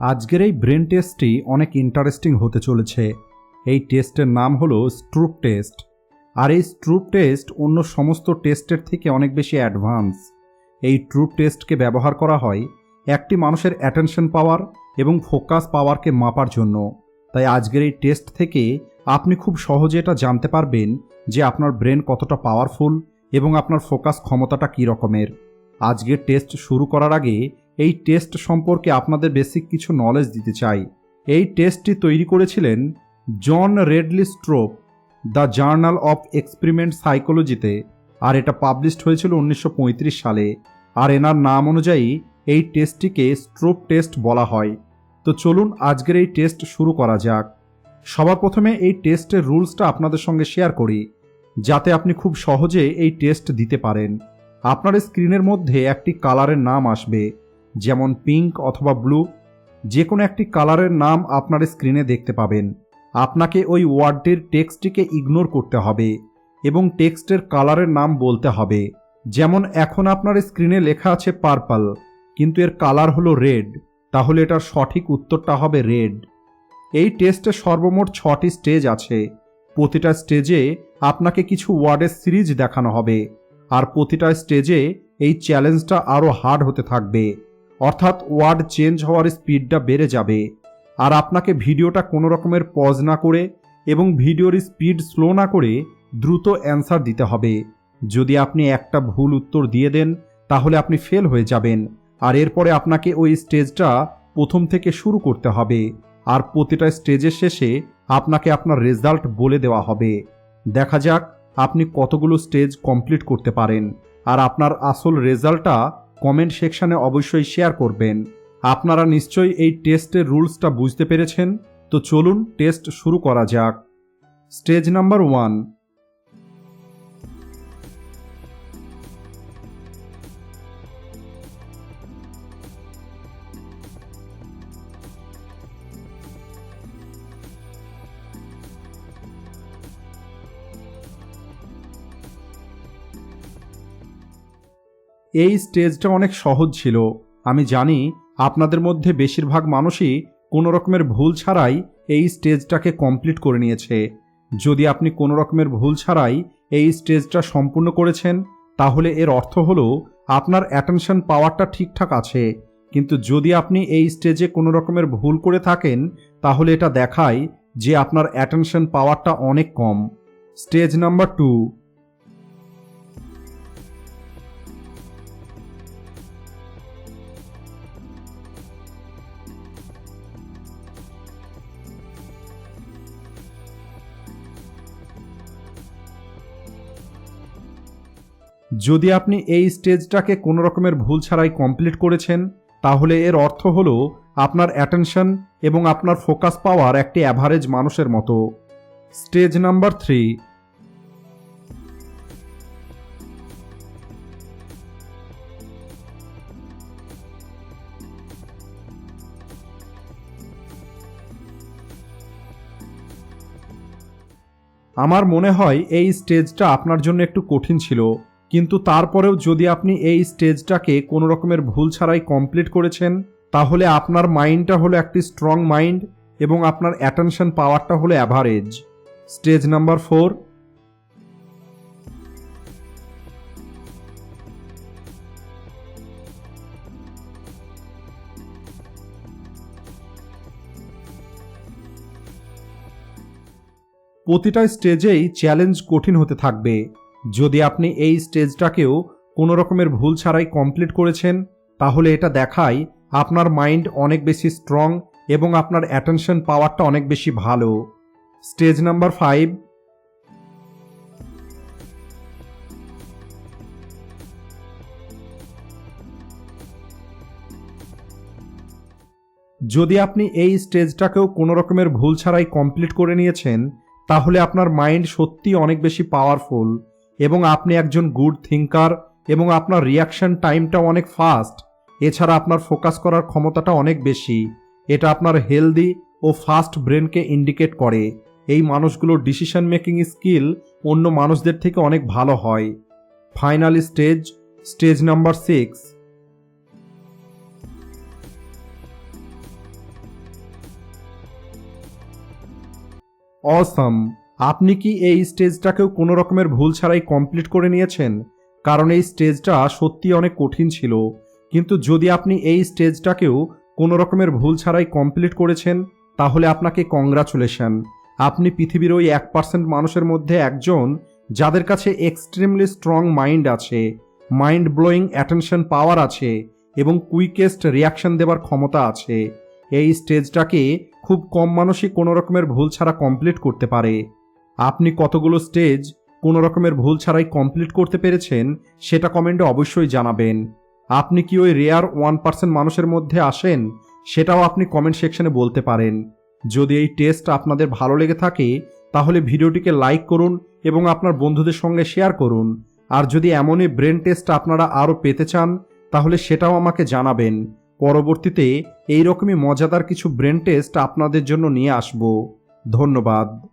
আজকের এই ব্রেন টেস্টটি অনেক ইন্টারেস্টিং হতে চলেছে। এই টেস্টের নাম হলো স্ট্রুপ টেস্ট। আর এই স্ট্রুপ টেস্ট অন্য সমস্ত টেস্টের থেকে অনেক বেশি অ্যাডভান্স এই ট্রুপ টেস্টকে ব্যবহার করা হয় একটি মানুষের অ্যাটেনশন পাওয়ার এবং ফোকাস পাওয়ারকে মাপার জন্য। তাই আজকের এই টেস্ট থেকে আপনি খুব সহজে এটা জানতে পারবেন যে আপনার ব্রেন কতটা পাওয়ারফুল এবং আপনার ফোকাস ক্ষমতাটা কী রকমের। আজকের টেস্ট শুরু করার আগে এই টেস্ট সম্পর্কে আপনাদের বেসিক কিছু নলেজ দিতে চাই। এই টেস্টটি তৈরি করেছিলেন John Ridley Stroop, the journal of experiment সাইকোলজিতে, আর এটা পাবলিশড হয়েছিল উনিশশো পঁয়ত্রিশ সালে, আর এনার নাম অনুযায়ী এই টেস্টটিকে স্ট্রোপ টেস্ট বলা হয়। তো চলুন আজকের এই টেস্ট শুরু করা যাক। সবার প্রথমে এই টেস্টের রুলসটা আপনাদের সঙ্গে শেয়ার করি, যাতে আপনি খুব সহজে এই টেস্ট দিতে পারেন। আপনার স্ক্রিনের মধ্যে একটি কালারের নাম আসবে যেমন পিঙ্ক অথবা ব্লু যে কোনো একটি কালারের নাম আপনার স্ক্রিনে দেখতে পাবেন। আপনাকে ওই ওয়ার্ডটির টেক্সটটিকে ইগনোর করতে হবে এবং টেক্সটের কালারের নাম বলতে হবে। যেমন এখন আপনার স্ক্রিনে লেখা আছে পার্পল, কিন্তু এর কালার হলো রেড, তাহলে এটার সঠিক উত্তরটা হবে রেড। এই টেস্টে সর্বমোট ছটি স্টেজ আছে। প্রতিটা স্টেজে আপনাকে কিছু ওয়ার্ডের সিরিজ দেখানো হবে, আর প্রতিটা স্টেজে এই চ্যালেঞ্জটা আরও হার্ড হতে থাকবে। অর্থাৎ ওয়ার্ড চেঞ্জ হওয়ার স্পিডটা বেড়ে যাবে। আর আপনাকে ভিডিওটা কোনো রকমের পজ না করে এবং ভিডিওর স্পিড স্লো না করে দ্রুত অ্যান্সার দিতে হবে। যদি আপনি একটা ভুল উত্তর দিয়ে দেন, তাহলে আপনি ফেল হয়ে যাবেন। আর এরপরে আপনাকে ওই স্টেজটা প্রথম থেকে শুরু করতে হবে। আর প্রতিটা স্টেজের শেষে আপনাকে আপনার রেজাল্ট বলে দেওয়া হবে। দেখা যাক আপনি কতগুলো স্টেজ কমপ্লিট করতে পারেন। আর আপনার আসল রেজাল্টটা কমেন্ট সেকশানে অবশ্যই শেয়ার করবেন। আপনারা নিশ্চয়ই এই টেস্টের রুলসটা বুঝতে পেরেছেন? তো চলুন টেস্ট শুরু করা যাক। Stage number one. এই স্টেজটা অনেক সহজ ছিল। আমি জানি আপনাদের মধ্যে বেশিরভাগ মানুষই কোনো রকমের ভুল ছাড়াই এই স্টেজটাকে কমপ্লিট করে নিয়েছে। যদি আপনি কোনো রকমের ভুল ছাড়াই এই স্টেজটা সম্পূর্ণ করেছেন, তাহলে এর অর্থ হলো আপনার অ্যাটেনশন পাওয়ারটা ঠিকঠাক আছে। কিন্তু যদি আপনি এই স্টেজে কোনো রকমের ভুল করে থাকেন, তাহলে এটা দেখায় যে আপনার অ্যাটেনশন পাওয়ারটা অনেক কম। স্টেজ নাম্বার টু যদি আপনি এই স্টেজটাকে কোনো রকমের ভুল ছাড়াই কমপ্লিট করেছেন, তাহলে এর অর্থ হলো আপনার অ্যাটেনশন এবং আপনার ফোকাস পাওয়ার একটি অ্যাভারেজ মানুষের মতো। স্টেজ নাম্বার থ্রি আমার মনে হয় এই স্টেজটা আপনার জন্য একটু কঠিন ছিল। কিন্তু তারপরেও যদি আপনি এই স্টেজটাকে কোনো রকমের ভুল ছাড়াই কমপ্লিট করেছেন, তাহলে আপনার মাইন্ডটা হলো একটি স্ট্রং মাইন্ড এবং আপনার অ্যাটেনশন পাওয়ারটা হলো অ্যাভারেজ। Stage number four. প্রতিটা স্টেজেই চ্যালেঞ্জ কঠিন হতে থাকবে। যদি আপনি এই স্টেজটাকেও কোনো রকমের ভুল ছাড়াই কমপ্লিট করেছেন, তাহলে এটা দেখায় আপনার মাইন্ড অনেক বেশি স্ট্রং এবং আপনার অ্যাটেনশন পাওয়ারটা অনেক বেশি ভালো। Stage number five. যদি আপনি এই স্টেজটাকেও কোনো রকমের ভুল ছাড়াই কমপ্লিট করে নিয়েছেন, তাহলে আপনার মাইন্ড সত্যি অনেক বেশি পাওয়ারফুল। এবং আপনি একজন গুড থিঙ্কার এবং আপনার রিয়াকশন টাইমটা অনেক ফাস্ট এছাড়া আপনার ফোকাস করার ক্ষমতাটা অনেক বেশি। এটা আপনার হেলদি ও ফাস্ট ব্রেনকে ইন্ডিকেট করে। এই মানুষগুলোর ডিসিশন মেকিং স্কিল অন্য মানুষদের থেকে অনেক ভালো হয়। Final stage stage number six অসম আপনি কি এই স্টেজটাকেও কোনো রকমের ভুল ছাড়াই কমপ্লিট করে নিয়েছেন? কারণ এই স্টেজটা সত্যি অনেক কঠিন ছিল। কিন্তু যদি আপনি এই স্টেজটাকেও কোনো রকমের ভুল ছাড়াই কমপ্লিট করেছেন, তাহলে আপনাকে কংগ্রাচুলেশন। আপনি পৃথিবীর ওই এক পার্সেন্ট মানুষের মধ্যে একজন যাদের কাছে এক্সট্রিমলি স্ট্রং মাইন্ড আছে, মাইন্ড ব্লোয়িং অ্যাটেনশন পাওয়ার আছে এবং কুইকেস্ট রিয়াকশন দেবার ক্ষমতা আছে। এই স্টেজটাকে খুব কম মানুষই কোনো রকমের ভুল ছাড়া কমপ্লিট করতে পারে। আপনি কতগুলো স্টেজ কোনো রকমের ভুল ছাড়াই কমপ্লিট করতে পেরেছেন সেটা কমেন্টে অবশ্যই জানাবেন। আপনি কি ওই রেয়ার ওয়ান পার্সেন্ট মানুষের মধ্যে আসেন? সেটাও আপনি কমেন্ট সেকশনে বলতে পারেন। যদি এই টেস্ট আপনাদের ভালো লেগে থাকে, তাহলে ভিডিওটিকে লাইক করুন এবং আপনার বন্ধুদের সঙ্গে শেয়ার করুন। আর যদি এমনই ব্রেন টেস্ট আপনারা আরও পেতে চান, তাহলে সেটাও আমাকে জানাবেন। পরবর্তীতে এই রকমই মজাদার কিছু ব্রেন টেস্ট আপনাদের জন্য নিয়ে আসব। ধন্যবাদ।